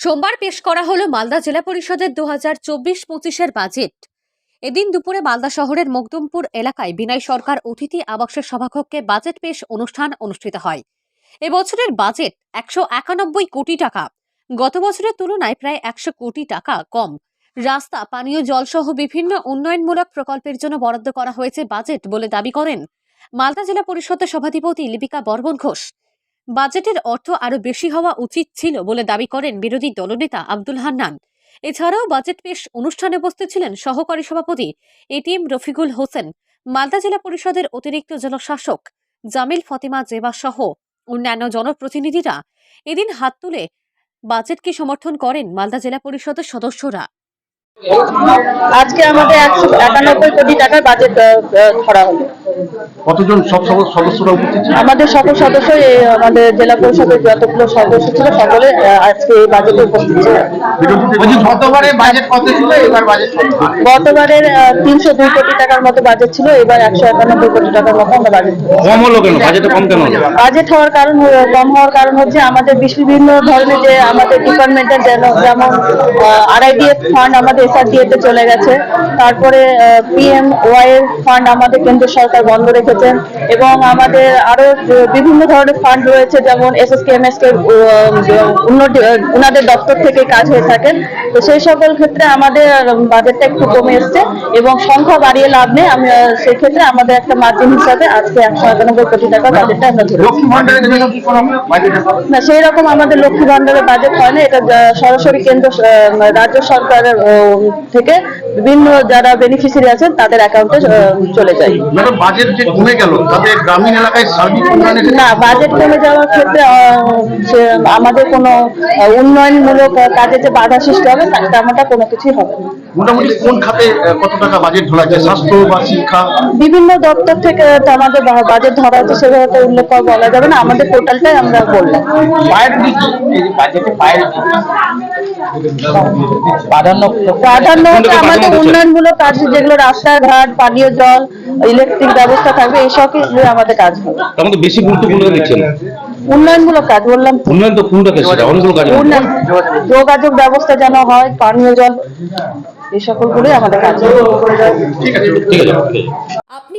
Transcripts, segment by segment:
সোমবার পেশ করা হলো মালদা জেলা পরিষদের দু হাজার চব্বিশ পঁচিশের বাজেট। এদিন দুপুরে মালদা শহরের মকদুমপুর এলাকায় বিনয় সরকার অতিথি আবাসের সভাকক্ষে বাজেট পেশ অনুষ্ঠান অনুষ্ঠিত হয়। এবছরের বাজেট একশো একানব্বই কোটি টাকা। গত বছরের তুলনায় প্রায় একশো কোটি টাকা কম। রাস্তা, পানীয় জলসহ বিভিন্ন উন্নয়নমূলক প্রকল্পের জন্য বরাদ্দ করা হয়েছে বাজেট বলে দাবি করেন মালদা জেলা পরিষদের সভাধিপতি লিপিকা বর্মন ঘোষ। বাজেটের অর্থ আরও বেশি হওয়া উচিত ছিল বলে দাবি করেন বিরোধী দলনেতা আব্দুল হান্নান। এছাড়াও বাজেট পেশ অনুষ্ঠানে উপস্থিত ছিলেন সহকারী সভাপতি এটিএম রফিকুল হোসেন, মালদা জেলা পরিষদের অতিরিক্ত জনশাসক জামিল ফতেমা জেবা সহ অন্যান্য জনপ্রতিনিধিরা এদিন হাত তুলে বাজেটকে সমর্থন করেন মালদা জেলা পরিষদের সদস্যরা। আজকে আমাদের একশো একানব্বই কোটি টাকার বাজেট ধরা হলো। কতজন সব সব সদস্যরা উপস্থিত আমাদের সকল সদস্য আমাদের জেলা পরিষদের যতগুলো সদস্য ছিল সকলে আজকে এই বাজেটে উপস্থিত ছিল। বলছি গতবারে বাজেট কত ছিল? এবার বাজেট গতবারের তিনশো দুই কোটি টাকার মতো বাজেট ছিল এবার একশো একানব্বই কোটি টাকার মতো আমরা বাজেট কম হলো কেন? বাজেটে কম কেন বাজেট হওয়ার কারণ কম হওয়ার কারণ হচ্ছে আমাদের বিভিন্ন ধরনের যে আমাদের ডিপার্টমেন্টের যেমন আরআইডিএফ ফান্ড আমাদের এসআরডিএ তে চলে গেছে। তারপরে পিএম ওয়াই ফান্ড আমাদের কেন্দ্র সরকার বন্ধ রেখেছেন এবং আমাদের আরও বিভিন্ন ধরনের ফান্ড রয়েছে যেমন এসএসকে এমএসকে উন্নতি আহ, উনাদের দপ্তর থেকে কাজ হয়ে থাকেন তো সেই সকল ক্ষেত্রে আমাদের বাজেটটা একটু কমে এসছে এবং সংখ্যা বাড়িয়ে লাভ নেই। আমি আহ, সেই ক্ষেত্রে আমাদের একটা মার্জিন হিসাবে আজকে একশো একানব্বই কোটি টাকা বাজেটটা আমরা কি না সেই রকম আমাদের লক্ষ্মী ভান্ডারের বাজেট হয় না। এটা সরাসরি কেন্দ্র রাজ্য সরকারের থেকে বিভিন্ন যারা বেনিফিশিয়ারি আছেন তাদের অ্যাকাউন্টে চলে যায়। ম্যাডাম বাজেট যে কমে গেল তাতে গ্রামীণ এলাকায় সার্বিক না বাজেট কমে যাওয়ার ক্ষেত্রে আমাদের কোনো উন্নয়নমূলক কাজে যে বাধা সৃষ্টি হবে তেমনটা কোনো কিছুই হবে না। মোটামুটি কোন খাতে কত টাকা বাজেট ধরা যায়? স্বাস্থ্য বা শিক্ষা? বিভিন্ন দপ্তর থেকে তো আমাদের বাজেট ধরা হচ্ছে সেভাবে তো উল্লেখ করা বলা যাবে না। আমাদের টোটালটাই আমরা বললাম। বাজেটে প্রাধান্য প্রাধান্য হচ্ছে আমাদের উন্নয়নমূলক কাজ যেগুলো রাস্তাঘাট পানীয় জল ইলেকট্রিক ব্যবস্থা থাকবে আমাদের কাজ হবে। বেশি গুরুত্বপূর্ণ দিচ্ছেন উন্নয়নমূলক কাজ বললাম উন্নয়ন তো কোনটাকে সেটা অনেকগুলো কাজ। উন্নয়ন যোগাযোগ ব্যবস্থা যেন হয় পানীয় জল এই সকল সকলগুলোই আমাদের কাজ ঠিক আছে ঠিক আছে। আপনি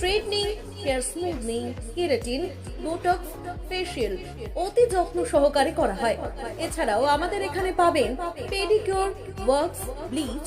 straightening, hair smoothing, keratin, botox facial অতি যত্ন সহকারে করা হয়। এছাড়াও আমাদের এখানে পাবেন pedicure works bleach